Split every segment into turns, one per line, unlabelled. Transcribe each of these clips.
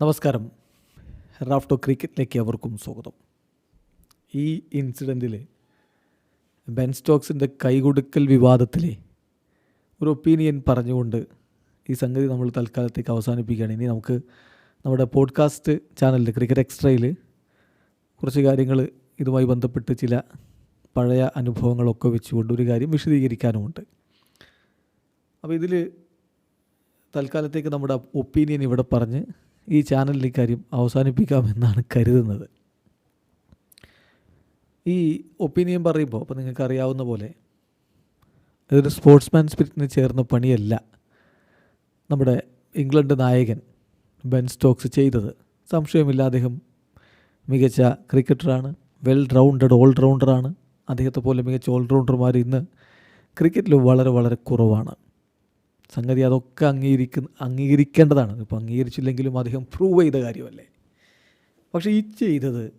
നമസ്കാരം. റാഫ്റ്റോ ക്രിക്കറ്റിലേക്ക് അവർക്കും സ്വാഗതം. ഈ ഇൻസിഡന്റിൽ ബെൻ സ്റ്റോക്സിന്റെ കൈകൊടുക്കൽ വിവാദത്തിലെ ഒരു ഒപ്പീനിയൻ പറഞ്ഞുകൊണ്ട് ഈ സംഗതി നമ്മൾ തൽക്കാലത്തേക്ക് അവസാനിപ്പിക്കുകയാണ്. ഇനി നമുക്ക് നമ്മുടെ പോഡ്കാസ്റ്റ് ചാനലിൽ ക്രിക്കറ്റ് എക്സ്ട്രയിൽ കുറച്ച് കാര്യങ്ങൾ ഇതുമായി ബന്ധപ്പെട്ട് ചില പഴയ അനുഭവങ്ങളൊക്കെ വെച്ചുകൊണ്ട് ഒരു കാര്യം വിശദീകരിക്കാനുമുണ്ട്. അപ്പോൾ ഇതിൽ തൽക്കാലത്തേക്ക് നമ്മുടെ ഒപ്പീനിയൻ ഇവിടെ പറഞ്ഞ് ഈ ചാനലിൽ ഇക്കാര്യം അവസാനിപ്പിക്കാമെന്നാണ് കരുതുന്നത്. ഈ ഒപ്പീനിയൻ പറയുമ്പോൾ അപ്പോൾ നിങ്ങൾക്കറിയാവുന്ന പോലെ ഇതൊരു സ്പോർട്സ്മാൻ സ്പിരിറ്റിന് ചേർന്ന പണിയല്ല. നമ്മുടെ ഇംഗ്ലണ്ട് നായകൻ ബെൻ സ്റ്റോക്സ് ചെയ്തത്. സംശയമില്ല അദ്ദേഹം മികച്ച ക്രിക്കറ്ററാണ്. വെൽ റൗണ്ടഡ് ഓൾ റൗണ്ടറാണ് അദ്ദേഹത്തെ പോലെ മികച്ച ഓൾ റൗണ്ടർമാർ ഇന്ന് ക്രിക്കറ്റിൽ വളരെ വളരെ കുറവാണ്. സംഗതി അതൊക്കെ അംഗീകരിക്കുന്ന അംഗീകരിക്കേണ്ടതാണ്. ഇപ്പോൾ അംഗീകരിച്ചില്ലെങ്കിലും അദ്ദേഹം പ്രൂവ് ചെയ്ത കാര്യമല്ലേ? പക്ഷേ ഈ ചെയ്തത്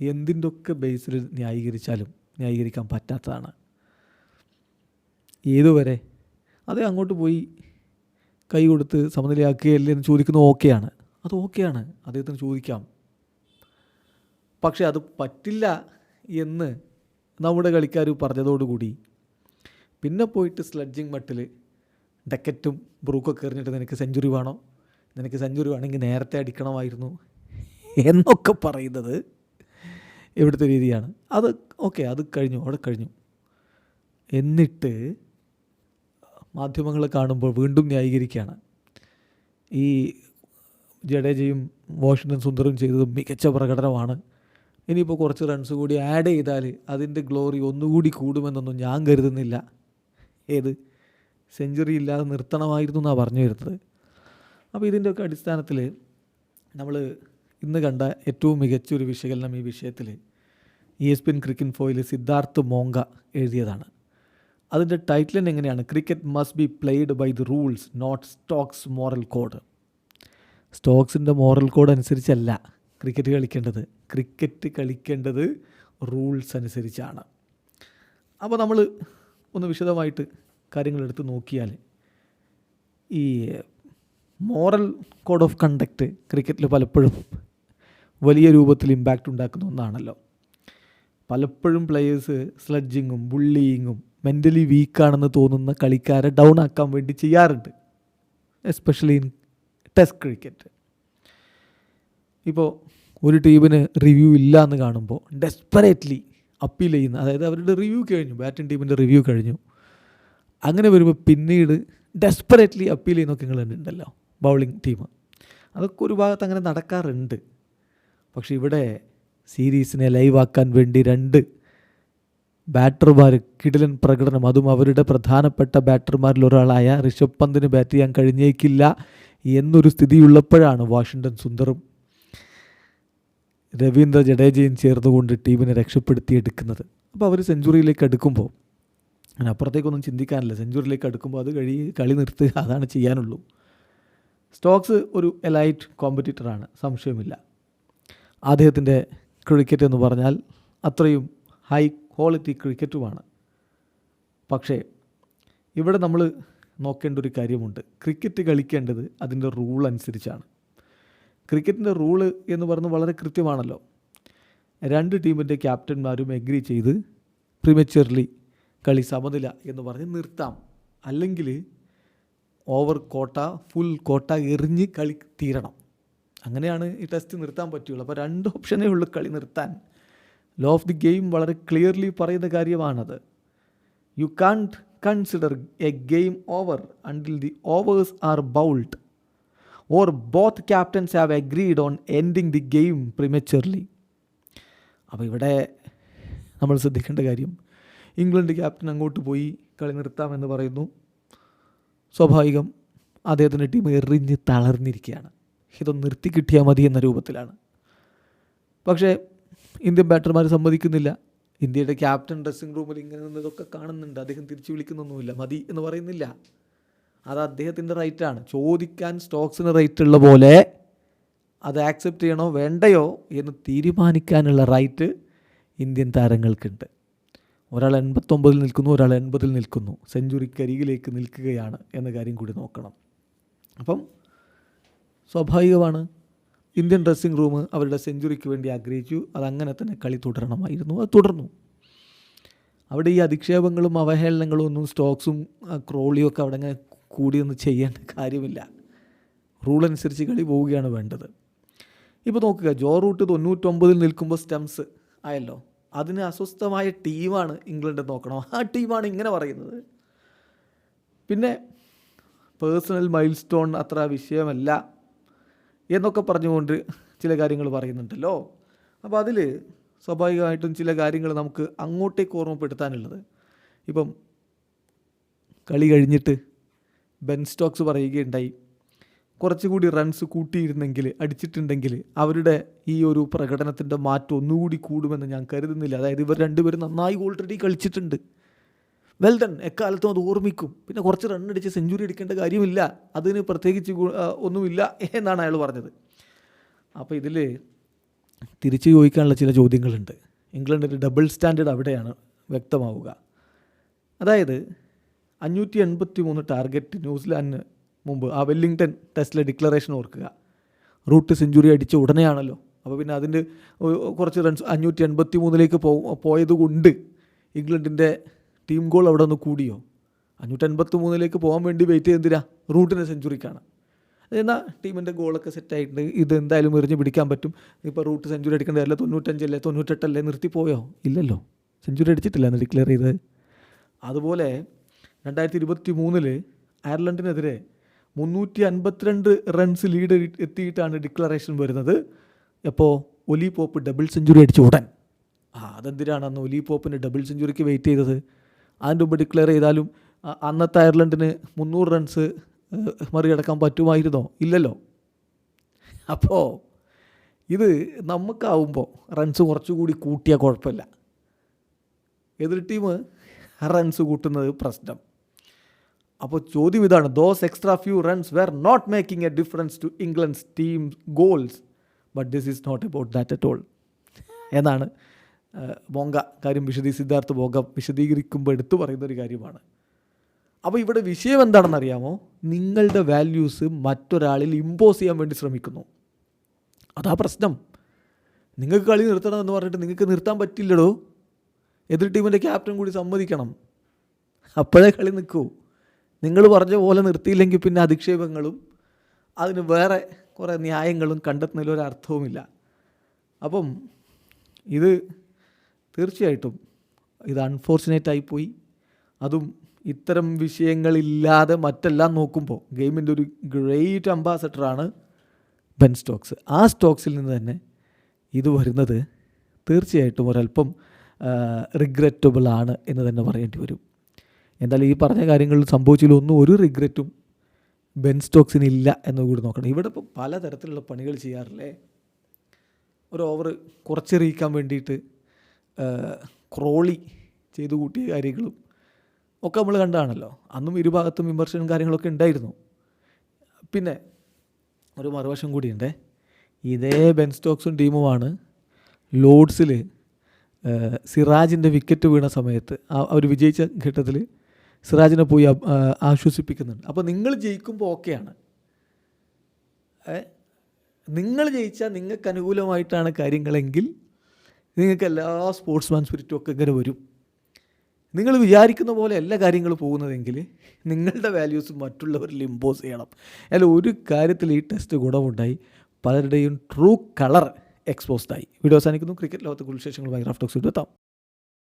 എന്തിന്റെ ഒക്കെ ബേസിൽ ന്യായീകരിച്ചാലും ന്യായീകരിക്കാൻ പറ്റാത്തതാണ്. ഏതുവരെ? അത് അങ്ങോട്ട് പോയി കൈ കൊടുത്ത് സമനിലയാക്കുകയല്ലേ എന്ന് ചോദിക്കുന്നത് ഓക്കെയാണ്. അത് ഓക്കെയാണ്. അദ്ദേഹത്തിന് ചോദിക്കാം. പക്ഷേ അത് പറ്റില്ല എന്ന് നമ്മുടെ കളിക്കാർ പറഞ്ഞതോടുകൂടി പിന്നെ പോയിട്ട് സ്ലഡ്ജിങ് മട്ടിൽ ഡക്കറ്റും ബ്രൂക്കൊക്കെ എറിഞ്ഞിട്ട് നിനക്ക് സെഞ്ചുറി വേണോ? നിനക്ക് സെഞ്ചുറി വേണമെങ്കിൽ നേരത്തെ അടിക്കണമായിരുന്നു എന്നൊക്കെ പറയുന്നത് ഇവിടുത്തെ രീതിയാണ്. അത് ഓക്കെ അത് കഴിഞ്ഞു അവിടെ കഴിഞ്ഞു. എന്നിട്ട് മാധ്യമങ്ങൾ കാണുമ്പോൾ വീണ്ടും ന്യായീകരിക്കുകയാണ്. ഈ ജഡേജയും വാഷിങ്ടൺ സുന്ദറും ചെയ്തത് മികച്ച പ്രകടനമാണ്. ഇനിയിപ്പോൾ കുറച്ച് റൺസ് കൂടി ആഡ് ചെയ്താൽ അതിന്റെ ഗ്ലോറി ഒന്നുകൂടി കൂടുമെന്നൊന്നും ഞാൻ കരുതുന്നില്ല. ഏത്? സെഞ്ചുറി ഇല്ലാതെ നിർത്തണമായിരുന്നു എന്നാണ് പറഞ്ഞു വരുന്നത്. അപ്പോൾ ഇതിന്റെയൊക്കെ അടിസ്ഥാനത്തിൽ നമ്മൾ ഇന്ന് കണ്ട ഏറ്റവും മികച്ച ഒരു വിശകലനം ഈ വിഷയത്തിൽ ഇ എസ് പിൻ ക്രിക്കറ്റ് ഫോയിൽ സിദ്ധാർത്ഥ് മോങ്ക എഴുതിയതാണ്. അതിന്റെ ടൈറ്റിൽ തന്നെ എങ്ങനെയാണ്? Cricket must be played by the rules not Stokes moral code സ്റ്റോക്സിന്റെ moral code അനുസരിച്ചല്ല ക്രിക്കറ്റ് കളിക്കേണ്ടത്. ക്രിക്കറ്റ് കളിക്കേണ്ടത് റൂൾസ് അനുസരിച്ചാണ്. അപ്പോൾ നമ്മൾ ഒന്ന് വിശദമായിട്ട് കാര്യങ്ങൾ എടുത്ത് നോക്കിയാൽ ഈ മോറൽ കോഡ് ഓഫ് കണ്ടക്റ്റ് ക്രിക്കറ്റിൽ പലപ്പോഴും വലിയ രൂപത്തിൽ ഇമ്പാക്റ്റ് ഉണ്ടാക്കുന്ന ഒന്നാണല്ലോ. പലപ്പോഴും പ്ലെയേഴ്സ് സ്ലഡ്ജിങ്ങും ബുള്ളിയിങ്ങും മെന്റലി വീക്കാണെന്ന് തോന്നുന്ന കളിക്കാരെ ഡൗൺ ആക്കാൻ വേണ്ടി ചെയ്യാറുണ്ട്. എസ്പെഷ്യലി ഇൻ ടെസ്റ്റ് ക്രിക്കറ്റ് ഇപ്പോൾ ഒരു ടീമിന് റിവ്യൂ ഇല്ല എന്ന് കാണുമ്പോൾ ഡെസ്പറേറ്റ്ലി അപ്പീൽ ചെയ്യുന്ന അതായത് അവരുടെ റിവ്യൂ കഴിഞ്ഞു ബാറ്റിംഗ് ടീമിന്റെ റിവ്യൂ കഴിഞ്ഞു. അങ്ങനെ വരുമ്പോൾ പിന്നീട് ഡെസ്പറേറ്റ്ലി അപ്പീൽ ചെയ്യുന്നൊക്കെ നിങ്ങൾ കണ്ടിട്ടുണ്ടല്ലോ ബൗളിംഗ് ടീം അതൊക്കെ ഒരു ഭാഗത്ത് അങ്ങനെ നടക്കാറുണ്ട്. പക്ഷേ ഇവിടെ സീരീസിനെ ലൈവാക്കാൻ വേണ്ടി രണ്ട് ബാറ്റർമാർ കിടിലൻ പ്രകടനം. അതും അവരുടെ പ്രധാനപ്പെട്ട ബാറ്റർമാരിൽ ഒരാളായ ഋഷഭ് പന്തിന് ബാറ്റ് ചെയ്യാൻ കഴിഞ്ഞേക്കില്ല എന്നൊരു സ്ഥിതിയുള്ളപ്പോഴാണ് വാഷിങ്ടൺ സുന്ദറും രവീന്ദ്ര ജഡേജയും ചേർന്നുകൊണ്ട് ടീമിനെ രക്ഷപ്പെടുത്തിയെടുക്കുന്നത്. അപ്പോൾ അവർ സെഞ്ചുറിയിലേക്ക് അടുക്കുമ്പോൾ അതിനപ്പുറത്തേക്കൊന്നും ചിന്തിക്കാനില്ല. സെഞ്ചുറിയിലേക്ക് അടുക്കുമ്പോൾ അത് കഴി കളി നിർത്തുക അതാണ് ചെയ്യാനുള്ളൂ. സ്റ്റോക്സ് ഒരു എലൈറ്റ് കോമ്പറ്റീറ്ററാണ് സംശയമില്ല. അദ്ദേഹത്തിന്റെ ക്രിക്കറ്റ് എന്ന് പറഞ്ഞാൽ അത്രയും ഹൈ ക്വാളിറ്റി ക്രിക്കറ്റുമാണ് പക്ഷേ ഇവിടെ നമ്മൾ നോക്കേണ്ട ഒരു കാര്യമുണ്ട്. ക്രിക്കറ്റ് കളിക്കേണ്ടത് അതിന്റെ റൂൾ അനുസരിച്ചാണ്. ക്രിക്കറ്റിന്റെ റൂൾ എന്ന് പറഞ്ഞ് വളരെ കൃത്യമാണല്ലോ. രണ്ട് ടീമിന്റെ ക്യാപ്റ്റന്മാരും എഗ്രി ചെയ്ത് പ്രിമച്വർലി കളി സമനില എന്ന് പറഞ്ഞ് നിർത്താം. അല്ലെങ്കിൽ ഓവർ കോട്ട ഫുൾ കോട്ട എറിഞ്ഞ് കളി തീരണം. അങ്ങനെയാണ് ഈ ടെസ്റ്റ് നിർത്താൻ പറ്റുള്ളൂ. അപ്പോൾ രണ്ട് ഓപ്ഷനേ ഉള്ളൂ കളി നിർത്താൻ. ലോ ഓഫ് ദി ഗെയിം വളരെ ക്ലിയർലി പറയുന്ന കാര്യമാണത്. You can't consider a game over until the overs are bowled or both captains have agreed on ending the game prematurely അപ്പോൾ ഇവിടെ നമ്മൾ ശ്രദ്ധിക്കേണ്ട കാര്യം ഇംഗ്ലണ്ട് ക്യാപ്റ്റൻ അങ്ങോട്ട് പോയി കളി നിർത്താമെന്ന് പറയുന്നു. സ്വാഭാവികം അദ്ദേഹത്തിന്റെ ടീം എറിഞ്ഞ് തളർന്നിരിക്കുകയാണ്. ഇതൊന്ന് നിർത്തി കിട്ടിയാൽ മതി എന്ന രൂപത്തിലാണ്. പക്ഷേ ഇന്ത്യൻ ബാറ്റർമാർ സമ്മതിക്കുന്നില്ല. ഇന്ത്യയുടെ ക്യാപ്റ്റൻ ഡ്രസ്സിംഗ് റൂമിൽ ഇങ്ങനെ നിന്നതൊക്കെ കാണുന്നുണ്ട്. അദ്ദേഹം തിരിച്ചു വിളിക്കുന്നൊന്നുമില്ല. മതി എന്ന് പറയുന്നില്ല. അത് അദ്ദേഹത്തിന്റെ റൈറ്റാണ് ചോദിക്കാൻ സ്റ്റോക്സിന് റൈറ്റ് ഉള്ള പോലെ അത് ആക്സെപ്റ്റ് ചെയ്യണോ വേണ്ടയോ എന്ന് തീരുമാനിക്കാനുള്ള റൈറ്റ് ഇന്ത്യൻ താരങ്ങൾക്കുണ്ട്. ഒരാൾ എൺപത്തൊമ്പതിൽ നിൽക്കുന്നു ഒരാൾ എൺപതിൽ നിൽക്കുന്നു. സെഞ്ചുറിക്കരികിലേക്ക് നിൽക്കുകയാണ് എന്ന കാര്യം കൂടി നോക്കണം. അപ്പം സ്വാഭാവികമാണ്. ഇന്ത്യൻ ഡ്രസ്സിംഗ് റൂം അവരുടെ സെഞ്ചുറിക്ക് വേണ്ടി ആഗ്രഹിച്ചു. അതങ്ങനെ തന്നെ കളി തുടരണമായിരുന്നു. അത് തുടർന്നു. അവിടെ ഈ അധിക്ഷേപങ്ങളും അവഹേളനങ്ങളും ഒന്നും സ്റ്റോക്സും ക്രോളിയും ഒക്കെ അവിടെ അങ്ങനെ കൂടിയൊന്നും ചെയ്യേണ്ട കാര്യമില്ല. റൂൾ അനുസരിച്ച് കളി പോവുകയാണ് വേണ്ടത്. ഇപ്പോൾ നോക്കുക ജോ റൂട്ട് തൊണ്ണൂറ്റൊമ്പതിൽ നിൽക്കുമ്പോൾ സ്റ്റംസ് ആയല്ലോ. അതിന് അസ്വസ്ഥമായ ടീമാണ് ഇംഗ്ലണ്ട് നോക്കണം. ആ ടീമാണ് ഇങ്ങനെ പറയുന്നത്. പിന്നെ പേഴ്സണൽ മൈൽ സ്റ്റോൺ അത്ര വിഷയമല്ല എന്നൊക്കെ പറഞ്ഞുകൊണ്ട് ചില കാര്യങ്ങൾ പറയുന്നുണ്ടല്ലോ. അപ്പോൾ അതിൽ സ്വാഭാവികമായിട്ടും ചില കാര്യങ്ങൾ നമുക്ക് അങ്ങോട്ടേക്ക് ഓർമ്മപ്പെടുത്താനുള്ളത്. ഇപ്പം കളി കഴിഞ്ഞിട്ട് ബെൻ സ്റ്റോക്സ് പറയുകയുണ്ടായി. കുറച്ചുകൂടി റൺസ് കൂട്ടിയിരുന്നെങ്കിൽ അടിച്ചിട്ടുണ്ടെങ്കിൽ അവരുടെ ഈ ഒരു പ്രകടനത്തിന്റെ മാറ്റം ഒന്നുകൂടി കൂടുമെന്ന് ഞാൻ കരുതുന്നില്ല. അതായത് ഇവർ രണ്ടുപേരും നന്നായി ഓൾറെഡി കളിച്ചിട്ടുണ്ട്. വെൽ ഡൺ എക്കാലത്തും അത് ഓർമ്മിക്കും. പിന്നെ കുറച്ച് റൺ അടിച്ച് സെഞ്ചുറി അടിക്കേണ്ട കാര്യമില്ല. അതിന് പ്രത്യേകിച്ച് ഒന്നുമില്ല എന്നാണ് അയാൾ പറഞ്ഞത്. അപ്പോൾ ഇതിൽ തിരിച്ചു ചോദിക്കാനുള്ള ചില ചോദ്യങ്ങളുണ്ട്. ഇംഗ്ലണ്ടിന്റെ ഡബിൾ സ്റ്റാൻഡേർഡ് അവിടെയാണ് വ്യക്തമാവുക. അതായത് അഞ്ഞൂറ്റി എൺപത്തി മൂന്ന് ടാർഗറ്റ് ന്യൂസിലാൻഡിന് മുമ്പ് ആ വെല്ലിങ്ടൺ ടെസ്റ്റിലെ ഡിക്ലറേഷൻ ഓർക്കുക. റൂട്ട് സെഞ്ചുറി അടിച്ച ഉടനെയാണല്ലോ. അപ്പോൾ പിന്നെ അതിന്റെ കുറച്ച് റൺസ് അഞ്ഞൂറ്റി എൺപത്തി മൂന്നിലേക്ക് പോ പോയത് കൊണ്ട് ഇംഗ്ലണ്ടിന്റെ ടീം ഗോൾ അവിടെ ഒന്ന് കൂടിയോ? അഞ്ഞൂറ്റി എൺപത്തി മൂന്നിലേക്ക് പോകാൻ വേണ്ടി വെയിറ്റ് ചെയ്തെന്തിനാ റൂട്ടിന്റെ സെഞ്ചുറിക്കാണ്. എന്നാൽ ടീമിന്റെ ഗോളൊക്കെ സെറ്റായിട്ടുണ്ട്. ഇത് എന്തായാലും എറിഞ്ഞ് പിടിക്കാൻ പറ്റും. ഇപ്പോൾ റൂട്ട് സെഞ്ചുറി അടിക്കേണ്ടതല്ലേ തൊണ്ണൂറ്റഞ്ചല്ലേ? തൊണ്ണൂറ്റെട്ടല്ലേ? നിർത്തിപ്പോയോ? ഇല്ലല്ലോ. സെഞ്ചുറി അടിച്ചിട്ടില്ല എന്ന് ഡിക്ലെയർ ചെയ്തത്. അതുപോലെ രണ്ടായിരത്തി ഇരുപത്തി മൂന്നിൽ അയർലൻഡിനെതിരെ മുന്നൂറ്റി അൻപത്തിരണ്ട് റൺസ് ലീഡ് എത്തിയിട്ടാണ് ഡിക്ലറേഷൻ വരുന്നത്. എപ്പോൾ ഒലി പോപ്പ് ഡബിൾ സെഞ്ചുറി അടിച്ച ഉടൻ. ആ അതെന്തിനാണ് അന്ന് ഒലി പോപ്പിന് ഡബിൾ സെഞ്ചുറിക്ക് വെയിറ്റ് ചെയ്തത്? അതിന്റെ മുമ്പ് ഡിക്ലെയർ ചെയ്താലും അന്നത്തെ അയർലൻഡിന് മുന്നൂറ് റൺസ് മറികടക്കാൻ പറ്റുമായിരുന്നോ? ഇല്ലല്ലോ. അപ്പോൾ ഇത് നമുക്കാവുമ്പോൾ റൺസ് കുറച്ചുകൂടി കൂട്ടിയാൽ കുഴപ്പമില്ല. എതിർ ടീം റൺസ് കൂട്ടുന്നത് പ്രശ്നം. അപ്പോൾ ചോദ്യം ഇതാണ് those extra few runs were not making a difference to England's team goals but this is not about that at all എന്നാണ് ബോങ്ക കാര്യം വിശദീ സിദ്ധാർത്ഥ് ബോങ്ക വിശദീകരിക്കുമ്പോൾ എടുത്തു പറയുന്ന ഒരു കാര്യമാണ്. അപ്പോൾ ഇവിടെ വിഷയം എന്താണെന്ന് അറിയാമോ? നിങ്ങളുടെ വാല്യൂസ് മറ്റൊരാളിൽ ഇമ്പോസ് ചെയ്യാൻ വേണ്ടി ശ്രമിക്കുന്നു. അതാ പ്രശ്നം. നിങ്ങൾക്ക് കളി നിർത്തണം എന്ന് പറഞ്ഞിട്ട് നിങ്ങൾക്ക് നിർത്താൻ പറ്റില്ലടോ. എതിർ ടീമിന്റെ ക്യാപ്റ്റൻ കൂടി സമ്മതിക്കണം. അപ്പോഴേ കളി നിൽക്കൂ. നിങ്ങൾ പറഞ്ഞ പോലെ നിർത്തിയില്ലെങ്കിൽ പിന്നെ അധിക്ഷേപങ്ങളും അതിന് വേറെ കുറേ ന്യായങ്ങളും ഒരു അർത്ഥവുമില്ല. അപ്പം ഇത് തീർച്ചയായിട്ടും ഇത് അൺഫോർച്ചുനേറ്റ് ആയിപ്പോയി അതും ഇത്തരം വിഷയങ്ങളില്ലാതെ മറ്റെല്ലാം നോക്കുമ്പോൾ ഗെയിമിന്റെ ഒരു ഗ്രേറ്റ് അംബാസഡറാണ് ബെൻ സ്റ്റോക്സ്. ആ സ്റ്റോക്സിൽ നിന്ന് തന്നെ ഇത് വരുന്നത് തീർച്ചയായിട്ടും ഒരല്പം റിഗ്രറ്റബിൾ ആണ് എന്ന് തന്നെ പറയേണ്ടി വരും. എന്തായാലും ഈ പറഞ്ഞ കാര്യങ്ങളിൽ സംഭവിച്ചതിലൊന്നും ഒരു റിഗ്രറ്റും ബെൻ സ്റ്റോക്സിന് ഇല്ല എന്ന് കൂടി നോക്കണം. ഇവിടെ ഇപ്പോൾ പലതരത്തിലുള്ള പണികൾ ചെയ്യാറില്ലേ? ഒരു ഓവർ കുറച്ചെറിയിക്കാൻ വേണ്ടിയിട്ട് ക്രോളി ചെയ്തു കൂട്ടിയ കാര്യങ്ങളും ഒക്കെ നമ്മൾ കണ്ടതാണല്ലോ. അന്നും ഇരുഭാഗത്തും വിമർശനം കാര്യങ്ങളൊക്കെ ഉണ്ടായിരുന്നു. പിന്നെ ഒരു മറുവശം കൂടിയുണ്ട്. ഇതേ ബെൻ സ്റ്റോക്സും ടീമുമാണ് ലോഡ്സിൽ സിറാജിന്റെ വിക്കറ്റ് വീണ സമയത്ത് അവർ വിജയിച്ച ഘട്ടത്തിൽ സിറാജിനെ പോയി ആശ്വസിപ്പിക്കുന്നുണ്ട്. അപ്പോൾ നിങ്ങൾ ജയിക്കുമ്പോൾ ഓക്കെയാണ്? നിങ്ങൾ ജയിച്ചാൽ നിങ്ങൾക്ക് അനുകൂലമായിട്ടാണ് കാര്യങ്ങളെങ്കിൽ നിങ്ങൾക്ക് എല്ലാ സ്പോർട്സ്മാൻ സ്പിരിറ്റും ഒക്കെ ഇങ്ങനെ വരും. നിങ്ങൾ വിചാരിക്കുന്ന പോലെ എല്ലാ കാര്യങ്ങളും പോകുന്നതെങ്കിൽ നിങ്ങളുടെ വാല്യൂസ് മറ്റുള്ളവരിൽ ഇമ്പോസ് ചെയ്യണം. അല്ല ഒരു കാര്യത്തിൽ ഈ ടെസ്റ്റ് ഗുണമുണ്ടായി പലരുടെയും ട്രൂ കളർ എക്സ്പോസ്ഡായി വീഡിയോ അവസാനിക്കുന്നു. ക്രിക്കറ്റ് ലോകത്ത് കുറിച്ച് ബൈ റാഫ്റ്റോക്സ്